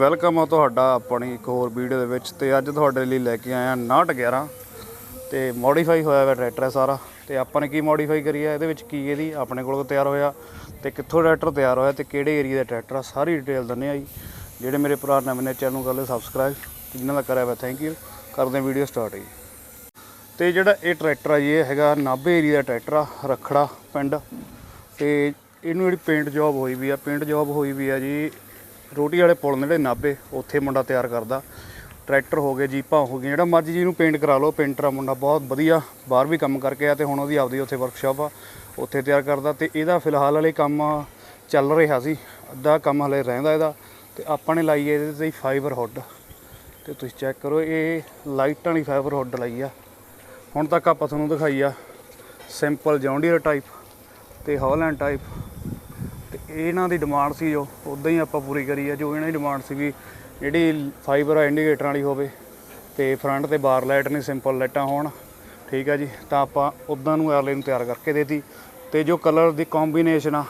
Welcome ਆ ਤੁਹਾਡਾ ਆਪਣੀ ਇੱਕ ਹੋਰ ਵੀਡੀਓ ਦੇ ਵਿੱਚ ਤੇ ਅੱਜ ਤੁਹਾਡੇ ਲਈ ਲੈ ਕੇ ਆਇਆ 911 ਤੇ ਮੋਡੀਫਾਈ ਹੋਇਆ ਹੋਇਆ ਟਰੈਕਟਰ ਹੈ ਸਾਰਾ ਤੇ ਆਪਾਂ ਨੇ ਕੀ ਮੋਡੀਫਾਈ ਕਰੀ ਹੈ ਇਹਦੇ ਵਿੱਚ ਕੀ ਇਹਦੀ ਆਪਣੇ ਕੋਲ ਤਿਆਰ ਹੋਇਆ ਤੇ ਕਿੱਥੋਂ ਟਰੈਕਟਰ ਤਿਆਰ ਹੋਇਆ ਤੇ ਕਿਹੜੇ ਏਰੀਆ ਦਾ ਟਰੈਕਟਰ ਆ? ਸਾਰੀ ਡਿਟੇਲ ਦਿੰਨੇ ਆ ਜੀ। ਜਿਹੜੇ ਮੇਰੇ ਭਰਾ ਨਵੇਂ ਨੇ ਚੈਨਲ ਨੂੰ ਕਰ ਲਿਓ ਸਬਸਕ੍ਰਾਈਬ ਜਿਨ੍ਹਾਂ ਦਾ ਕਰਿਆ ਹੋਇਆ ਥੈਂਕ ਯੂ ਕਰਦੇ ਹਾਂ ਵੀਡੀਓ ਸਟਾਰਟ ਜੀ। ਤੇ ਜਿਹੜਾ ਇਹ ਟਰੈਕਟਰ ਆ ਜੀ, ਇਹ ਹੈਗਾ ਨਾਭੇ ਏਰੀਆ ਦਾ ਟਰੈਕਟਰ ਆ, ਰਖੜਾ ਪਿੰਡ। ਤੇ ਇਹਨੂੰ ਜਿਹੜੀ ਪੇਂਟ ਜੌਬ ਹੋਈ ਵੀ ਆ ਪੇਂਟ ਜੌਬ ਹੋਈ ਵੀ ਆ ਜੀ ਰੋਟੀ ਵਾਲੇ ਪੁਲ ਨੇੜੇ ਜਿਹੜੇ ਨਾਭੇ, ਉੱਥੇ ਮੁੰਡਾ ਤਿਆਰ ਕਰਦਾ। ਟਰੈਕਟਰ ਹੋ ਗਏ, ਜੀਪਾਂ ਹੋ ਗਈਆਂ, ਜਿਹੜਾ ਮਰਜ਼ੀ ਜੀ ਨੂੰ ਪੇਂਟ ਕਰਾ ਲਓ ਪੇਂਟਰ ਆ ਮੁੰਡਾ, ਬਹੁਤ ਵਧੀਆ, ਬਾਹਰ ਵੀ ਕੰਮ ਕਰਕੇ ਆ ਤੇ ਹੁਣ ਉਹਦੀ ਆਪਦੀ ਉੱਥੇ ਵਰਕਸ਼ਾਪ ਆ, ਉੱਥੇ ਤਿਆਰ ਕਰਦਾ ਤੇ ਇਹਦਾ ਫਿਲਹਾਲ ਵਾਲੇ ਕੰਮ ਚੱਲ ਰਿਹਾ ਸੀ, ਅੱਧਾ ਕੰਮ ਹਲੇ ਰਹਿੰਦਾ ਇਹਦਾ ਤੇ ਆਪਾਂ ਨੇ ਲਾਈ ਇਹਦੇ ਤੇ ਫਾਈਬਰ ਹੁੱਡ ਤੇ ਤੁਸੀਂ ਚੈੱਕ ਕਰੋ, ਇਹ ਲਾਈਟਾਂ ਵਾਲੀ ਫਾਈਬਰ ਹੁੱਡ ਲਾਈ ਆ। ਹੁਣ ਤੱਕ ਆਪਾਂ ਤੁਹਾਨੂੰ ਦਿਖਾਈ ਆ ਸਿੰਪਲ ਜੌਂਡੀਅਰ ਟਾਈਪ ਤੇ ਹੌਲੈਂਡ ਟਾਈਪ ਇਹਨਾਂ ਦੀ ਡਿਮਾਂਡ ਸੀ ਜੋ ਉਦਾਂ ਹੀ ਆਪਾਂ ਪੂਰੀ ਕਰੀ ਆ, ਜੋ ਇਹਨਾਂ ਦੀ ਡਿਮਾਂਡ ਸੀ ਵੀ ਜਿਹੜੀ ਫਾਈਬਰ ਆ ਇੰਡੀਕੇਟਰ ਵਾਲੀ ਹੋਵੇ, ਤੇ ਫਰੰਟ ਤੇ ਬਾਰ ਲਾਈਟ ਨਹੀਂ ਸਿੰਪਲ ਲਾਈਟਾਂ ਹੋਣ, ਠੀਕ ਆ ਜੀ, ਤਾਂ ਆਪਾਂ ਉਦਾਂ ਨੂੰ ਅਗਲੇ ਨੂੰ ਤਿਆਰ ਕਰਕੇ ਦੇਤੀ। ਤੇ ਜੋ ਕਲਰ ਦੀ ਕੰਬੀਨੇਸ਼ਨ ਆ,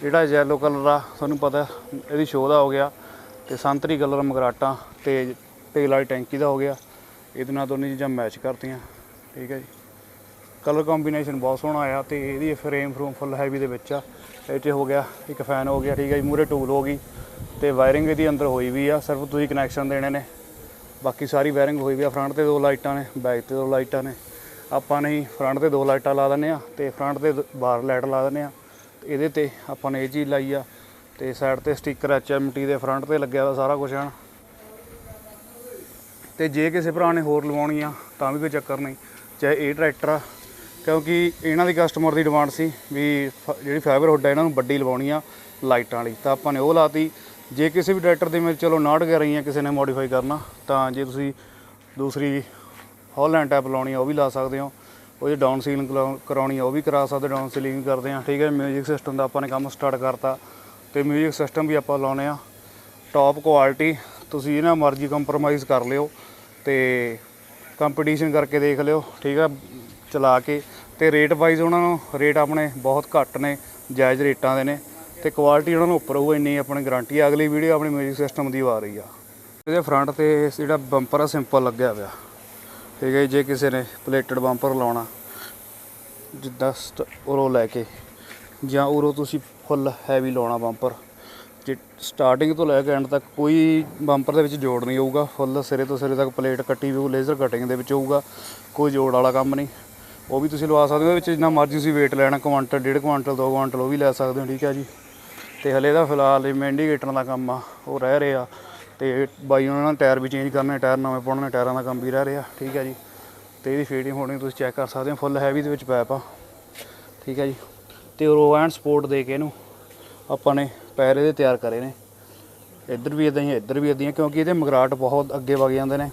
ਜਿਹੜਾ ਯੈਲੋ ਕਲਰ ਆ, ਤੁਹਾਨੂੰ ਪਤਾ ਇਹਦੀ ਸ਼ੋਅ ਦਾ ਹੋ ਗਿਆ, ਤੇ ਸੰਤਰੀ ਕਲਰ ਮਗਰਾਟਾਂ, ਤੇ ਤੇਲ ਵਾਲੀ ਟੈਂਕੀ ਦਾ ਹੋ ਗਿਆ, ਇਹਦੇ ਨਾਲ ਦੋਨੇ ਚੀਜ਼ਾਂ ਮੈਚ ਕਰਤੀਆਂ, ਠੀਕ ਹੈ ਜੀ। ਕਲਰ ਕੰਬੀਨੇਸ਼ਨ ਬਹੁਤ ਸੋਹਣਾ ਆਇਆ ਤੇ ਇਹਦੀ ਫਰੇਮ ਫਰੂਮ ਫੁੱਲ ਹੈਵੀ ਦੇ ਵਿੱਚ ਆ। ਇਹ 'ਚ ਹੋ ਗਿਆ, ਇੱਕ ਫੈਨ ਹੋ ਗਿਆ, ਠੀਕ ਹੈ ਜੀ ਮੂਰੇ ਟੂਲ ਹੋ ਗਈ ਤੇ ਵਾਇਰਿੰਗ ਇਹਦੀ ਅੰਦਰ ਹੋਈ ਵੀ ਆ, ਸਿਰਫ ਤੁਸੀਂ ਕਨੈਕਸ਼ਨ ਦੇਣੇ ਨੇ। ਬਾਕੀ ਸਾਰੀ ਵਾਇਰਿੰਗ ਹੋਈ ਵੀ ਆ ਫਰੰਟ ਤੇ ਦੋ ਲਾਈਟਾਂ ਨੇ ਬੈਕ ਤੇ ਦੋ ਲਾਈਟਾਂ ਨੇ। ਆਪਾਂ ਨਹੀਂ ਫਰੰਟ ਤੇ ਦੋ ਲਾਈਟਾਂ ਲਾ ਦਿੰਨੇ ਆ ਤੇ ਫਰੰਟ ਤੇ ਦ- ਬਾਰ ਲਾਈਟ ਲਾ ਦਿੰਨੇ ਆ। ਤੇ ਇਹਦੇ ਤੇ ਆਪਾਂ ਨੇ ਇਹ ਚੀਜ਼ ਲਾਈ ਆ ਤੇ ਸਾਈਡ ਤੇ ਸਟicker HMT ਦੇ ਫਰੰਟ ਤੇ ਲੱਗਿਆ ਹੋਇਆ ਸਾਰਾ ਕੁਝ ਹਨ ਤੇ ਜੇ ਕਿਸੇ ਭਰਾ ਨੇ ਹੋਰ ਲਵਾਉਣੀ ਆ ਤਾਂ ਵੀ ਕੋਈ ਚੱਕਰ ਨਹੀਂ। ਚਾਹੇ ਇਹ ਟਰੈਕਟਰ ਆ ਕਿਉਂਕਿ ਇਹਨਾਂ ਦੀ ਕਸਟਮਰ ਦੀ ਡਿਮਾਂਡ ਸੀ ਵੀ ਫ- ਜਿਹੜੀ ਫਾਈਬਰ ਹੁੱਡ ਹੈ ਇਹਨਾਂ ਨੂੰ ਵੱਡੀ ਲਵਾਉਣੀ ਆ ਲਾਈਟਾਂ ਵਾਲੀ। ਤਾਂ ਆਪਾਂ ਨੇ ਉਹ ਲਾਤੀ। ਜੇ ਕਿਸੇ ਵੀ ਟਰੈਕਟਰ ਦੇ ਵਿੱਚ ਚਲੋ 69 ਰਹੀਆਂ ਕਿਸੇ ਨੇ ਮੋਡੀਫਾਈ ਕਰਨਾ, ਤਾਂ ਜੇ ਤੁਸੀਂ ਦੂਸਰੀ ਹੌਲੈਂਡ ਟੈਪ ਲਾਉਣੀ ਆ, ਉਹ ਵੀ ਲਾ ਸਕਦੇ ਹੋ। ਉਹ ਜੇ ਡਾਊਨ ਸੀਲਿੰਗ ਕਰਾਉਣੀ ਆ, ਉਹ ਵੀ ਕਰਾ ਸਕਦੇ ਡਾਊਨ ਸੀਲਿੰਗ ਕਰਦੇ ਆ। ਠੀਕ ਹੈ ਮਿਊਜ਼ਿਕ ਸਿਸਟਮ ਦਾ ਆਪਾਂ ਨੇ ਕੰਮ ਸਟਾਰਟ ਕਰਤਾ। ਤੇ ਮਿਊਜ਼ਿਕ ਸਿਸਟਮ ਵੀ ਆਪਾਂ ਲਾਉਨੇ ਆ। ਟੌਪ ਕੁਆਲਿਟੀ ਤੁਸੀਂ ਇਹਨਾਂ ਮਰਜ਼ੀ ਕੰਪਰੋਮਾਈਜ਼ ਕਰ ਲਿਓ ਤੇ ਕੰਪੀਟੀਸ਼ਨ ਕਰਕੇ ਦੇਖ ਲਿਓ। ਠੀਕ ਆ ਚਲਾ ਕੇ। ਤੇ ਰੇਟ ਵਾਈਜ਼ ਉਹਨਾਂ ਨੂੰ ਰੇਟ ਆਪਣੇ ਬਹੁਤ ਘੱਟ ਨੇ ਜਾਇਜ਼ ਰੇਟਾਂ ਦੇ ਨੇ ਤੇ ਕੁਆਲਿਟੀ ਉਹਨਾਂ ਨੂੰ ਉੱਪਰ ਉਹ ਇੰਨੀ ਆਪਣੀ ਗਾਰੰਟੀ ਆ। ਅਗਲੀ ਵੀਡੀਓ ਆਪਣੀ ਮਿਊਜ਼ਿਕ ਸਿਸਟਮ ਦੀ ਆ ਰਹੀ ਆ। ਇਹਦੇ ਫਰੰਟ ਤੇ ਜਿਹੜਾ ਬੰਪਰ ਆ ਸਿੰਪਲ ਲੱਗਿਆ ਹੋਇਆ। ਠੀਕ ਹੈ ਜੀ, ਜੇ ਕਿਸੇ ਨੇ ਪਲੇਟਡ ਬੰਪਰ ਲਾਉਣਾ ਜਿੱਦਾਂ ਸਟ- ਉਰੋਂ ਲੈ ਕੇ ਜਾਂ ਉਰੋਂ ਤੁਸੀਂ ਫੁੱਲ ਹੈਵੀ ਲਾਉਣਾ ਬੰਪਰ ਜੇ ਸਟਾਰਟਿੰਗ ਤੋਂ ਲੈ ਕੇ ਐਂਡ ਤੱਕ ਕੋਈ ਬੰਪਰ ਦੇ ਵਿੱਚ ਜੋੜ ਨਹੀਂ ਹੋਊਗਾ ਫੁੱਲ ਸਿਰੇ ਤੋਂ ਸਿਰੇ ਤੱਕ ਪਲੇਟ ਕੱਟੀ ਵੀ ਲੇਜ਼ਰ ਕਟਿੰਗ ਦੇ ਵਿੱਚ ਹੋਊਗਾ ਕੋਈ ਜੋੜ ਵਾਲਾ ਕੰਮ ਨਹੀਂ। ਉਹ ਵੀ ਤੁਸੀਂ ਲਵਾ ਸਕਦੇ ਹੋ ਉਹਦੇ ਵਿੱਚ ਜਿੰਨਾ ਮਰਜ਼ੀ ਤੁਸੀਂ weight ਲੈਣਾ ਕੁਆਂਟਲ ਡੇਢ ਕੁਆਂਟਲ ਦੋ ਕੁਆਂਟਲ ਉਹ ਵੀ ਲੈ ਸਕਦੇ ਹੋ ਠੀਕ ਹੈ ਜੀ। ਤੇ ਹਲੇ ਦਾ ਫਿਲਹਾਲ ਇਹ ਇੰਡੀਕੇਟਰ ਦਾ ਕੰਮ ਆ ਉਹ ਰਹਿ ਰਿਹਾ। ਤੇ ਬਾਈ ਉਹਨਾਂ ਨੇ ਟਾਇਰ ਵੀ ਚੇਂਜ ਕਰਨੇ ਟਾਇਰ ਨਵੇਂ ਪਾਉਣੇ ਨੇ, ਟਾਇਰਾਂ ਦਾ ਕੰਮ ਵੀ ਰਹਿ ਰਿਹਾ ਠੀਕ ਹੈ ਜੀ। ਤੇ ਇਹਦੀ ਫੀਡਿੰਗ ਹੋਣੀ ਤੁਸੀਂ ਚੈੱਕ ਕਰ ਸਕਦੇ ਹੋ ਫੁੱਲ ਹੈਵੀ ਦੇ ਵਿੱਚ ਪੈਪ ਆ ਠੀਕ ਹੈ ਜੀ। ਤੇ ਰੋ ਐਂਡ ਸਪੋਰਟ ਦੇ ਕੇ ਇਹਨੂੰ ਆਪਾਂ ਨੇ ਪੈਰ ਇਹਦੇ ਤਿਆਰ ਕਰੇ ਨੇ। ਇੱਧਰ ਵੀ ਇਦਾਂ ਹੀ ਇੱਧਰ ਵੀ ਇਦਾਂ ਹੀ ਕਿਉਂਕਿ ਇਹਦੇ ਮਗਰਾਟ ਬਹੁਤ ਅੱਗੇ ਵਗ ਜਾਂਦੇ ਨੇ।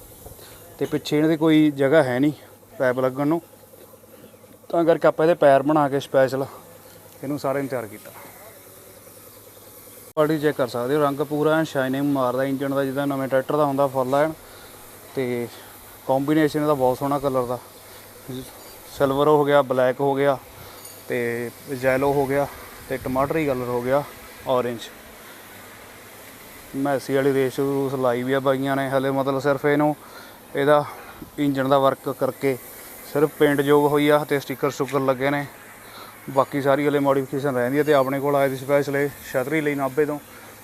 ਤੇ ਪਿੱਛੇ ਇਹਨਾਂ ਦੀ ਕੋਈ ਜਗ੍ਹਾ ਹੈ ਨਹੀਂ ਪੈਪ ਲੱਗਣ ਨੂੰ। ਤਾਂ ਕਰਕੇ ਆਪਾਂ ਇਹਦੇ ਪੈਰ ਬਣਾ ਕੇ ਸਪੈਸ਼ਲ ਇਹਨੂੰ ਸਾਰਾ ਨੂੰ ਤਿਆਰ ਕੀਤਾ। ਕੁਆਲਿਟੀ ਚੈੱਕ ਕਰ ਸਕਦੇ ਹੋ, ਰੰਗ ਪੂਰਾ ਸ਼ਾਈਨਿੰਗ ਮਾਰਦਾ ਇੰਜਨ ਦਾ ਜਿੱਦਾਂ ਨਵੇਂ ਟਰੈਕਟਰ ਦਾ ਹੁੰਦਾ ਫੁੱਲ ਐਨ, ਤੇ ਕੰਬੀਨੇਸ਼ਨ ਇਹਦਾ ਬਹੁਤ ਸੋਹਣਾ ਕਲਰ ਦਾ। ਸਿਲਵਰ ਹੋ ਗਿਆ ਬਲੈਕ ਹੋ ਗਿਆ, ਤੇ ਯੈਲੋ ਹੋ ਗਿਆ, ਤੇ ਟਮਾਟਰੀ ਕਲਰ ਹੋ ਗਿਆ ਔਰੇਂਜ ਮੈਸੀ ਵਾਲੀ ਰੇਸ ਰੂਸ ਲਾਈ ਵੀ ਆ ਬਾਈਆਂ ਨੇ, ਹਲੇ ਮਤਲਬ ਸਿਰਫ ਇਹਨੂੰ, ਇਹਦਾ ਇੰਜਨ ਦਾ ਵਰਕ ਕਰਕੇ ਸਿਰਫ ਪੇਂਟ ਜੋਗ ਹੋਈ ਆ ਤੇ ਸਟicker ਸਟੁੱਕਰ ਲੱਗੇ ਨੇ। ਬਾਕੀ ਸਾਰੀ ਹਲੇ ਮੋਡੀਫਿਕੇਸ਼ਨ ਰਹਿੰਦੀ ਹੈ ਤੇ ਆਪਣੇ ਕੋਲ ਆਏ ਦੀ ਸਪੈਸ਼ਲ ਇਹ ਛਤਰੀ ਲਈ ਨਾਭੇ ਤੋਂ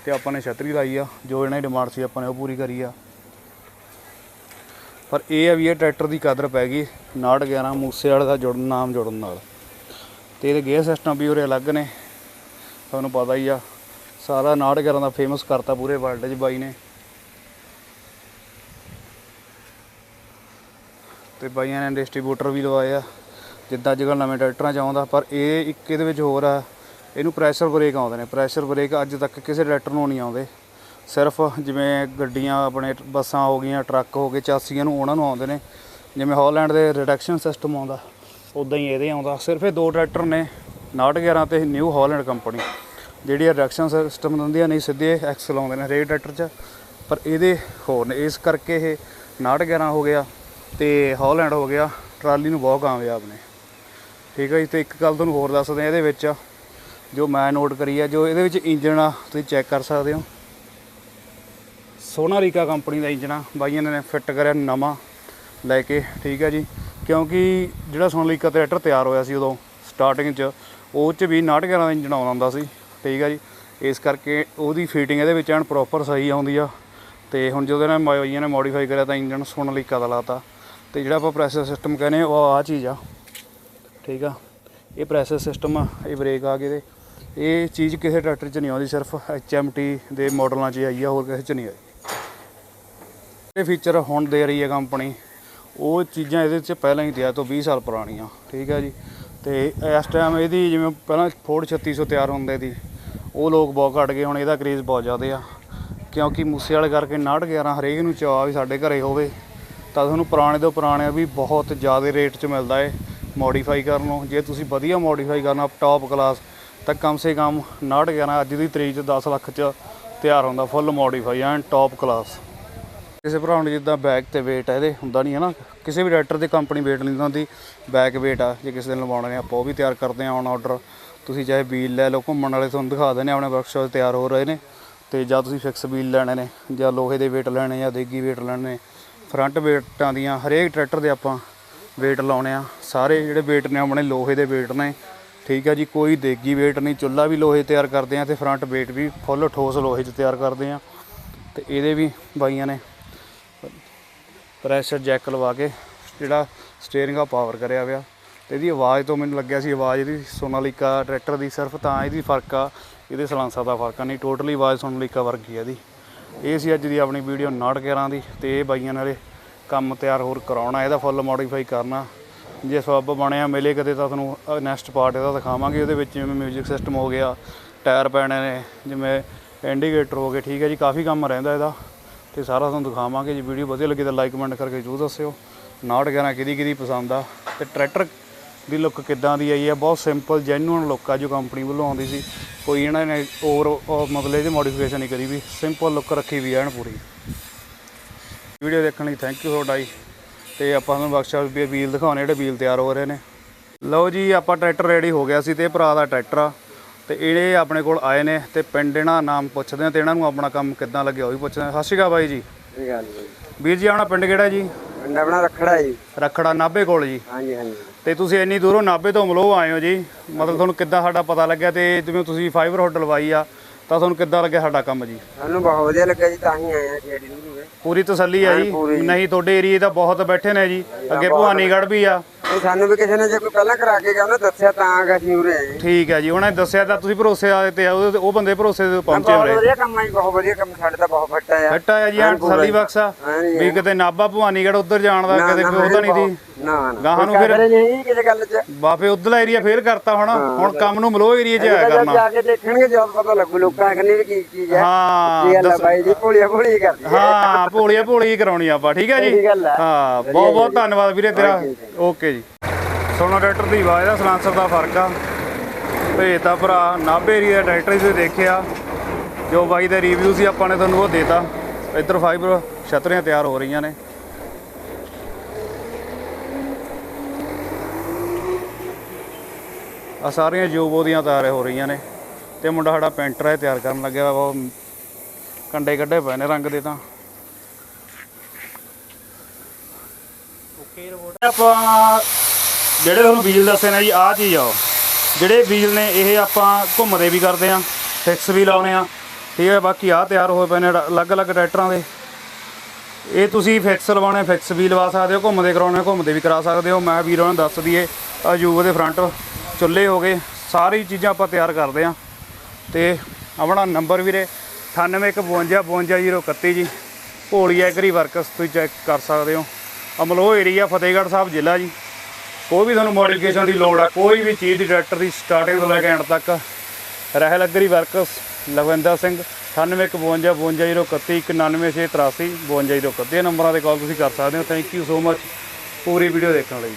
ਤੇ ਆਪਾਂ ਨੇ ਛਤਰੀ ਲਾਈ ਆ, ਜੋ ਇਹਨਾਂ ਦੀ ਡਿਮਾਂਡ ਸੀ ਆਪਾਂ ਨੇ ਉਹ ਪੂਰੀ ਕਰੀ ਆ। ਪਰ ਇਹ ਆ ਵੀ ਇਹ ਟਰੈਕਟਰ ਦੀ ਕਦਰ ਪੈ ਗਈ 911 ਮੂਸੇ ਵਾਲੇ ਦਾ ਜੁੜਨ, ਨਾਮ ਜੁੜਨ ਨਾਲ। ਤੇ ਇਹਦੇ ਗੇਅਰ ਸਿਸਟਮ ਵੀ ਉਰੇ ਅਲੱਗ ਨੇ। ਤੁਹਾਨੂੰ ਪਤਾ ਹੀ ਆ, ਸਾਰਾ 911 ਦਾ ਫੇਮਸ ਕਰਤਾ ਪੂਰੇ ਵਰਲਡ 'ਚ ਬਾਈ ਨੇ। ਤੇ ਬਾਈਆਂ ਨੇ ਡਿਸਟ੍ਰੀਬਿਊਟਰ ਵੀ ਲਵਾਏ ਆ। ਜਿੱਦਾਂ ਅੱਜ ਕੱਲ੍ਹ ਨਵੇਂ ਟਰੈਕਟਰਾਂ 'ਚ ਆਉਂਦਾ, ਪਰ ਇਹ ਇੱਕ ਇਹਦੇ ਵਿੱਚ ਹੋਰ ਆ। ਇਹਨੂੰ ਪ੍ਰੈਸ਼ਰ ਬ੍ਰੇਕ ਆਉਂਦੇ ਨੇ। ਪ੍ਰੈਸ਼ਰ ਬ੍ਰੇਕ ਅੱਜ ਤੱਕ ਕਿਸੇ ਟਰੈਕਟਰ ਨੂੰ ਨਹੀਂ ਆਉਂਦੇ। ਸਿਰਫ ਜਿਵੇਂ ਗੱਡੀਆਂ ਆਪਣੇ ਬੱਸਾਂ ਹੋ ਗਈਆਂ, ਟਰੱਕ ਹੋ ਗਏ, ਚਾਸੀਆਂ ਨੂੰ ਉਹਨਾਂ ਨੂੰ ਆਉਂਦੇ ਨੇ। ਜਿਵੇਂ ਹਾਲੈਂਡ ਦੇ ਰਿਡਕਸ਼ਨ ਸਿਸਟਮ ਆਉਂਦਾ ਉਦਾਂ ਹੀ ਇਹਦੇ ਆਉਂਦਾ। ਸਿਰਫ ਇਹ ਦੋ ਟਰੈਕਟਰ ਨੇ 911 ਤੇ ਨਿਊ ਹਾਲੈਂਡ ਕੰਪਨੀ ਜਿਹੜੀ ਰਿਡਕਸ਼ਨ ਸਿਸਟਮ ਦਿੰਦੀਆਂ ਨਹੀਂ ਸਿੱਧੇ ਐਕਸਲ ਆਉਂਦੇ ਨੇ ਹਰੇਕ ਟਰੈਕਟਰ 'ਚ। ਪਰ ਇਹਦੇ ਹੋਰ ਨੇ। ਇਸ ਕਰਕੇ ਇਹ 911 ਹੋ ਗਿਆ। ਤੇ ਹਾਲੈਂਡ ਹੋ ਗਿਆ। ਟਰਾਲੀ ਨੂੰ ਬਹੁਤ ਕਾਮਯਾਬ ਨੇ ਠੀਕ ਹੈ ਜੀ, ਤੇ ਇੱਕ ਗੱਲ ਤੁਹਾਨੂੰ ਹੋਰ ਦੱਸਦੇ ਆ ਇਹਦੇ ਵਿੱਚ ਜੋ ਮੈਂ ਨੋਟ ਕਰੀ ਆ, ਜੋ ਇਹਦੇ ਵਿੱਚ ਇੰਜਣ ਆ, ਤੁਸੀਂ ਚੈੱਕ ਕਰ ਸਕਦੇ ਹੋ। ਸੋਨਾਲੀਕਾ ਕੰਪਨੀ ਦਾ ਇੰਜਨ ਆ, ਬਾਈਆਂ ਨੇ ਫਿੱਟ ਕਰਿਆ ਨਵਾਂ ਲੈ ਕੇ, ਠੀਕ ਹੈ ਜੀ। ਕਿਉਂਕਿ ਜਿਹੜਾ ਸੋਨਾਲੀਕਾ ਟਰੈਕਟਰ ਤਿਆਰ ਹੋਇਆ ਸੀ ਉਦੋਂ ਸਟਾਰਟਿੰਗ 'ਚ, ਉਹ 'ਚ ਵੀ 69 ਦਾ ਇੰਜਣ ਆਉਂਦਾ ਹੁੰਦਾ ਸੀ, ਠੀਕ ਹੈ ਜੀ। ਇਸ ਕਰਕੇ ਉਹਦੀ ਫਿਟਿੰਗ ਇਹਦੇ ਵਿੱਚ ਐਨ ਪ੍ਰੋਪਰ ਸਹੀ ਆਉਂਦੀ ਆ। ਤੇ ਹੁਣ ਜਦੋਂ ਇਹਨਾਂ ਬਾਈਆਂ ਨੇ ਮੋਡੀਫਾਈ ਕਰਿਆ ਤਾਂ ਇੰਜਨ ਸੋਨਾਲੀਕਾ ਦਾ ਲਾਤਾ। ਤੇ ਜਿਹੜਾ ਆਪਾਂ ਪ੍ਰੈਸ਼ਰ ਸਿਸਟਮ ਕਹਿੰਦੇ ਉਹ ਆ ਚੀਜ਼ ਆ। ਠੀਕ ਆ? ਇਹ ਪ੍ਰੈਸ਼ਰ ਸਿਸਟਮ ਆ, ਇਹ ਬ੍ਰੇਕ ਆ ਗਏ ਦੇ ਇਹ ਚੀਜ਼ ਕਿਸੇ ਟਰੈਕਟਰ 'ਚ ਨਹੀਂ ਆਉਂਦੀ, ਸਿਰਫ HMT ਦੇ ਮਾਡਲਾਂ 'ਚ ਆਈ ਆ, ਹੋਰ ਕਿਸੇ 'ਚ ਨਹੀਂ ਆਈ। ਇਹ ਫੀਚਰ ਹੁਣ ਦੇ ਰਹੀ ਹੈ ਕੰਪਨੀ ਉਹ ਚੀਜ਼ਾਂ ਇਹਦੇ 'ਚ ਪਹਿਲਾਂ ਹੀ ਤਿਆਰ ਤੋਂ 20 ਸਾਲ ਪੁਰਾਣੀਆਂ, ਠੀਕ ਆ ਜੀ? ਤੇ ਇਸ ਟਾਈਮ ਇਹਦੀ ਜਿਵੇਂ ਪਹਿਲਾਂ ਫੋਰਡ 3600 ਤਿਆਰ ਹੁੰਦੇ ਸੀ, ਉਹ ਲੋਕ ਬਹੁਤ ਘਟ ਗਏ, ਹੁਣ ਇਹਦਾ ਕ੍ਰੇਜ਼ ਬਹੁਤ ਜ਼ਿਆਦਾ ਆ। ਕਿਉਂਕਿ ਮੂਸੇ ਵਾਲੇ ਕਰਕੇ 69 11 ਹਰੇਕ ਨੂੰ ਚਾਹ ਵੀ ਸਾਡੇ ਘਰੇ ਹੋਵੇ। ਤਾਂ ਤੁਹਾਨੂੰ ਪੁਰਾਣੇ ਤੋਂ ਪੁਰਾਣੇ ਵੀ ਬਹੁਤ ਜ਼ਿਆਦਾ ਰੇਟ 'ਚ ਮਿਲਦਾ ਏ ਮੋਡੀਫਾਈ ਕਰਨ ਨੂੰ। ਜੇ ਤੁਸੀਂ ਵਧੀਆ ਮੋਡੀਫਾਈ ਕਰਨਾ ਟੌਪ ਕਲਾਸ ਤਾਂ ਕਮ ਸੇ ਕਮ 69 11 ਅੱਜ ਦੀ ਤਰੀਕ 'ਚ 10 ਲੱਖ 'ਚ ਤਿਆਰ ਹੁੰਦਾ full modify and top class ਕਿਸੇ ਭਰਾ ਨੂੰ ਜਿੱਦਾਂ ਬੈਕ ਤੇ weight ਹੈ ਇਹਦੇ, ਹੁੰਦਾ ਨਹੀਂ ਹੈ ਨਾ ਕਿਸੇ ਵੀ ਡਾਇਰੈਕਟਰ ਦੀ ਕੰਪਨੀ weight ਨਹੀਂ ਦਿੰਦੀ ਬੈਕ weight ਆ, ਜੇ ਕਿਸੇ ਦਿਨ ਲਵਾਉਣੇ ਨੇ ਆਪਾਂ ਉਹ ਵੀ ਤਿਆਰ ਕਰਦੇ ਆ ਔਨ ਆਰਡਰ ਤੁਸੀਂ ਚਾਹੇ ਵੀਲ ਲੈ ਲਓ, ਘੁੰਮਣ ਵਾਲੇ ਤੁਹਾਨੂੰ ਦਿਖਾ ਦਿੰਦੇ ਆ ਆਪਣੇ ਵਰਕਸ਼ਾਪ 'ਤੇ ਤਿਆਰ ਹੋ ਰਹੇ ਨੇ। ਤੇ ਜਾਂ ਤੁਸੀਂ ਫਿਕਸ ਬੀਲ ਲੈਣੇ ਨੇ, ਜਾਂ ਲੋਹੇ ਦੇ weight ਲੈਣੇ ਜਾਂ ਦੇਗੀ weight ਲੈਣੇ ਨੇ। ਫਰੰਟ ਵੇਟਾਂ ਦੀਆਂ ਹਰੇਕ ਟਰੈਕਟਰ ਦੇ ਆਪਾਂ ਵੇਟ ਲਾਉਣੇ ਆ। ਸਾਰੇ ਜਿਹੜੇ ਵੇਟ ਨੇ ਆਪਣੇ ਲੋਹੇ ਦੇ ਵੇਟ ਨੇ। ਠੀਕ ਆ ਜੀ, ਕੋਈ ਦੇਗੀ ਵੇਟ ਨਹੀਂ। ਚੁੱਲਾ ਵੀ ਲੋਹੇ ਤਿਆਰ ਕਰਦੇ ਆ ਤੇ ਫਰੰਟ ਵੇਟ ਵੀ ਫੁੱਲ ਠੋਸ ਲੋਹੇ 'ਚ ਤਿਆਰ ਕਰਦੇ ਆ। ਤੇ ਇਹਦੇ ਵੀ ਬਾਈਆਂ ਨੇ ਪ੍ਰੈਸ਼ਰ ਜੈਕ ਲਵਾ ਕੇ ਜਿਹੜਾ ਸਟੀਅਰਿੰਗ ਆ ਪਾਵਰ ਕਰਿਆ ਹੋਇਆ। ਤੇ ਇਹਦੀ ਆਵਾਜ਼ ਤੋਂ ਮੈਨੂੰ ਲੱਗਿਆ ਸੀ ਆਵਾਜ਼ ਇਹਦੀ ਸੋਨਾਲੀਕਾ ਟਰੈਕਟਰ ਦੀ ਸਿਰਫ ਤਾਂ ਇਹਦੀ ਫ਼ਰਕ ਆ, ਇਹਦੇ ਸਲਾਂਸਾ ਦਾ ਫ਼ਰਕ ਆ। ਨਹੀਂ ਟੋਟਲੀ ਆਵਾਜ਼ ਸੋਨਾਲੀਕਾ ਵਰਗੀ ਆ ਇਹਦੀ। ਇਹ ਸੀ ਅੱਜ ਦੀ ਆਪਣੀ ਵੀਡੀਓ 911 ਦੀ ਤੇ ਇਹ ਬਾਈਆਂ ਨਾਲੇ ਕੰਮ ਤਿਆਰ ਹੋਰ ਕਰਾਉਣਾ, ਇਹਦਾ ਫੁੱਲ ਮੋਡੀਫਾਈ ਕਰਨਾ। ਜੇ ਸਬੱਬ ਬਣਿਆ ਮਿਲੇ ਕਦੇ ਤਾਂ ਤੁਹਾਨੂੰ ਨੈਕਸਟ ਪਾਰਟ ਇਹਦਾ ਦਿਖਾਵਾਂਗੇ। ਉਹਦੇ ਵਿੱਚ ਜਿਵੇਂ ਮਿਊਜ਼ਿਕ ਸਿਸਟਮ ਹੋ ਗਿਆ ਟਾਇਰ ਪੈਣੇ ਨੇ ਜਿਵੇਂ ਇੰਡੀਕੇਟਰ ਹੋ ਗਏ, ਠੀਕ ਹੈ ਜੀ, ਕਾਫੀ ਕੰਮ ਰਹਿੰਦਾ ਇਹਦਾ। ਤੇ ਸਾਰਾ ਤੁਹਾਨੂੰ ਦਿਖਾਵਾਂਗੇ ਜੇ, ਵੀਡੀਓ ਵਧੀਆ ਲੱਗੀ ਤਾਂ ਲਾਈਕ ਕਮੈਂਟ ਕਰਕੇ ਜ਼ਰੂਰ ਦੱਸਿਓ। 911 ਕਿਹਦੀ ਕਿਹਦੀ ਪਸੰਦ ਆ ਤੇ ਟਰੈਕਟਰ ਦੀ ਲੁੱਕ ਕਿੱਦਾਂ ਦੀ ਆਈ ਹੈ? ਬਹੁਤ ਸਿੰਪਲ ਜੈਨੂਇਨ ਲੁੱਕ ਆ ਜੋ ਕੰਪਨੀ ਵੱਲੋਂ ਆਉਂਦੀ ਸੀ। ਕੋਈ ਇਹਨਾਂ ਨੇ ਓਵਰ ਮਤਲਬ ਇਹਦੀ ਮੋਡੀਫਿਕੇਸ਼ਨ ਨਹੀਂ ਕਰੀ ਵੀ ਸਿੰਪਲ ਲੁੱਕ ਰੱਖੀ ਵੀ ਐਨ ਪੂਰੀ। ਵੀਡੀਓ ਦੇਖਣ ਲਈ ਥੈਂਕ ਯੂ ਤੁਹਾਡਾ ਜੀ। ਤੇ ਆਪਾਂ ਤੁਹਾਨੂੰ ਵਰਕਸ਼ਾਪ ਵੀ ਵੀਲ ਦਿਖਾਉਣੇ ਜਿਹੜੇ ਵੀਲ ਤਿਆਰ ਹੋ ਰਹੇ ਨੇ। ਲਓ ਜੀ ਆਪਾਂ ਟਰੈਕਟਰ ਰੈਡੀ ਹੋ ਗਿਆ ਸੀ ਤੇ ਇਹ ਭਰਾ ਦਾ ਟਰੈਕਟਰ ਆ। ਤੇ ਇਹ ਆਪਣੇ ਕੋਲ ਆਏ ਨੇ ਤੇ ਪਿੰਡ ਇਹਨਾਂ ਨਾਮ ਪੁੱਛਦੇ ਆ ਤੇ ਇਹਨਾਂ ਨੂੰ ਆਪਣਾ ਕੰਮ ਕਿੱਦਾਂ ਲੱਗਿਆ ਉਹ ਵੀ ਪੁੱਛਦੇ ਆ। ਸਤਿ ਸ਼੍ਰੀ ਅਕਾਲ ਬਾਈ ਜੀ। ਵੀਰ ਜੀ ਆਪਣਾ ਪਿੰਡ ਕਿਹੜਾ ਜੀ? ਪਿੰਡ ਆਪਣਾ ਰੱਖੜਾ ਜੀ। ਰਖੜਾ ਨਾਭੇ ਕੋਲ ਜੀ। ਹਾਂਜੀ ਹਾਂਜੀ। ਤੇ ਤੁਸੀਂ ਇੰਨੀ ਦੂਰੋਂ ਨਾਭੇ ਤੋਂ ਮਲੋਹ ਆਏ ਹੋ ਜੀ। ਮਤਲਬ ਤੁਹਾਨੂੰ ਕਿੱਦਾਂ ਸਾਡਾ ਪਤਾ ਲੱਗਿਆ ਤੇ ਜਿਵੇਂ ਤੁਸੀਂ ਫਾਈਬਰ ਹੋਟਲ ਲਵਾਈ ਆ ਤਾਂ ਤੁਹਾਨੂੰ ਕਿੱਦਾਂ ਲੱਗਿਆ ਸਾਡਾ ਕੰਮ ਜੀ? ਸਾਨੂੰ ਬਹੁਤ ਵਧੀਆ ਲੱਗਾ ਜੀ ਤਾਂ ਹੀ ਆਏ ਆ ਖੇੜੀ ਨੂੰ। ਪੂਰੀ ਤਸੱਲੀ ਆ ਜੀ। ਨਹੀਂ ਤੁਹਾਡੇ ਏਰੀਏ ਦਾ ਬਹੁਤ ਬੈਠੇ ਨੇ ਜੀ। ਅੱਗੇ ਭਵਾਨੀਗੜ੍ਹ ਵੀ ਆ। ਇਹ ਸਾਨੂੰ ਵੀ ਕਿਸੇ ਨੇ ਜੇ ਕੋਈ ਪਹਿਲਾਂ ਕਰਾ ਕੇ ਗਿਆ ਉਹਨੇ ਦੱਸਿਆ ਤਾਂ ਆ ਕੇ ਅਸੀਂ ਉਰੇ। ਆਏ ਠੀਕ ਹੈ ਜੀ ਉਹਨੇ ਦੱਸਿਆ ਤਾਂ ਤੁਸੀਂ ਭਰੋਸੇ ਆ ਤੇ ਉਹਦੇ- ਉਹ ਬੰਦੇ ਭਰੋਸੇ ਤੇ ਪਹੁੰਚੇ ਬਹੁਤ ਹੋਰੇ ਵਧੀਆ ਕੰਮ ਆ ਜੀ ਬਹੁਤ ਵਧੀਆ ਕੰਮ ਸਾਡੇ ਤਾਂ ਬਹੁਤ ਫੱਟਾ ਆ। ਹਟਾ ਆ ਜੀ ਤਸੱਲੀ ਬਖਸ਼ਾ ਵੀ ਕਿਤੇ ਨਾਭਾ ਭਵਾਨੀਗੜ੍ਹ ਉੱਧਰ ਜਾਣ ਦਾ ਕਿਤੇ ਕੋਈ ਉਹਦਾ ਨਹੀਂ ਦੀ ਨਾ ਨਾ। ਗਾਹਾਂ ਨੂੰ ਕੋਈ ਫਿਰ- ਨਹੀਂ ਕਿਸੇ ਗੱਲ 'ਚ। ਬਾਪੇ ਉਧਰਲਾ ਏਰੀਆ ਫੇਰ ਕਰਤਾ ਹੁਣ। ਹੁਣ ਕੰਮ ਨੂੰ ਮਲੋਹ ਏਰੀਆ 'ਚ ਆਇਆ ਕਰਨਾ। ਜਾ ਕੇ ਦੇਖਣਗੇ ਜਦ ਪਤਾ ਲੱਗੂ ਲੋਕਾਂ ਕਹਿੰਦੇ ਕੀ ਚੀਜ਼ ਹੈ। ਹਾਂ, ਦੱਸ- ਬਾਈ ਜੀ ਭੋਲੀਆਂ ਭੋਲੀ ਕਰਦੀ ਹੈ। ਹਾਂ ਭੋਲੀਆ ਭੋਲੀ ਕਰਾਉਣੀ ਆਪਾਂ ਠੀਕ ਹੈ ਜੀ। ਹਾਂ ਬਹੁਤ ਬਹੁਤ ਧੰਨਵਾਦ ਵੀਰੇ ਤੇਰਾ। ਓਕੇ ਜੀ। ਸੋਨਾ ਟਰੈਕਟਰ ਦੀ ਆਵਾਜ਼ ਦਾ ਸਲਾਂਸਰ ਦਾ ਫ਼ਰਕ ਆ। ਭੇਜਤਾ ਭਰਾ ਨਾਭੇ ਏਰੀਆ ਦਾ ਟਰੈਕਟਰ ਦੇਖਿਆ। ਜੋ ਬਾਈ ਦਾ ਰਿਵਿਊ ਸੀ ਆਪਾਂ ਨੇ ਤੁਹਾਨੂੰ ਉਹ ਦੇਤਾ। ਇੱਧਰ ਫਾਈਬਰ ਛਤਰੀਆਂ ਤਿਆਰ ਹੋ ਰਹੀਆਂ ਨੇ। ਆ ਸਾਰੀਆਂ ਜੋਬੋ ਦੀਆਂ ਤਿਆਰ ਹੋ ਰਹੀਆਂ ਨੇ ਤੇ ਮੁੰਡਾ ਸਾਡਾ ਪੈਂਟਰ ਹੈ ਤਿਆਰ ਕਰਨ ਲੱਗਿਆ ਵਾ, ਉਹ ਕੰਡੇ ਕੱਢੇ ਪਏ ਨੇ ਰੰਗ ਦੇ ਤਾਂ। ਆਪਾਂ ਜਿਹੜੇ ਤੁਹਾਨੂੰ ਵੀਲ ਦੱਸੇ ਨੇ ਜੀ, ਆਹ ਚੀਜ਼ ਆ ਜਿਹੜੇ ਵੀਲ ਨੇ, ਇਹ ਆਪਾਂ ਘੁੰਮਦੇ ਵੀ ਕਰਦੇ ਆ ਫਿਕਸ ਵੀ ਲਾਉਨੇ ਆ। ਠੀਕ ਹੈ ਬਾਕੀ ਆਹ ਤਿਆਰ ਹੋਏ ਪਏ ਨੇ ਅਲੱਗ-ਅਲੱਗ ਟਰੈਕਟਰਾਂ ਦੇ। ਇਹ ਤੁਸੀਂ ਫਿਕਸ ਲਵਾਉਣੇ ਫਿਕਸ ਵੀ ਲਵਾ ਸਕਦੇ ਹੋ, ਘੁੰਮਦੇ ਕਰਾਉਣੇ, ਘੁੰਮਦੇ ਵੀ ਕਰਾ ਸਕਦੇ ਹੋ। ਮੈਂ ਵੀਰਾਂ ਨੂੰ ਦੱਸ ਦਈਏ ਆ ਦੇ ਫਰੰਟ ਚੁੱਲ੍ਹੇ ਹੋ ਗਏ, ਸਾਰੀ ਚੀਜ਼ਾਂ ਆਪਾਂ ਤਿਆਰ ਕਰਦੇ ਆ ਤੇ ਆਪਣਾ ਨੰਬਰ ਵੀਰੇ 9815525031 ਜੀ। ਭੋਲੀ ਐਗਰੀ ਵਰਕਸ, ਤੁਸੀਂ ਚੈੱਕ ਕਰ ਸਕਦੇ ਹੋ। ਅਮਲੋਹ ਏਰੀਆ ਫਤਿਹਗੜ੍ਹ ਸਾਹਿਬ ਜ਼ਿਲ੍ਹਾ ਜੀ। ਕੋਈ ਵੀ ਤੁਹਾਨੂੰ ਮੋਡੀਫਿਕੇਸ਼ਨ ਦੀ ਲੋੜ ਆ, ਕੋਈ ਵੀ ਚੀਜ਼ ਦੀ ਟਰੈਕਟਰ ਦੀ ਸਟਾਰਟਿੰਗ ਤੋਂ ਲੈ ਕੇ ਐਂਡ ਤੱਕ। ਰਹਿਲ ਅਗਰੀ ਵਰਕਸ ਲਵਿੰਦਰ ਸਿੰਘ 9815525031 99683 52031 ਇਹ ਨੰਬਰਾਂ ਤੇ ਕਾਲ ਤੁਸੀਂ ਕਰ ਸਕਦੇ ਹੋ। ਥੈਂਕ ਯੂ ਸੋ ਮਚ ਪੂਰੀ ਵੀਡੀਓ ਦੇਖਣ ਲਈ।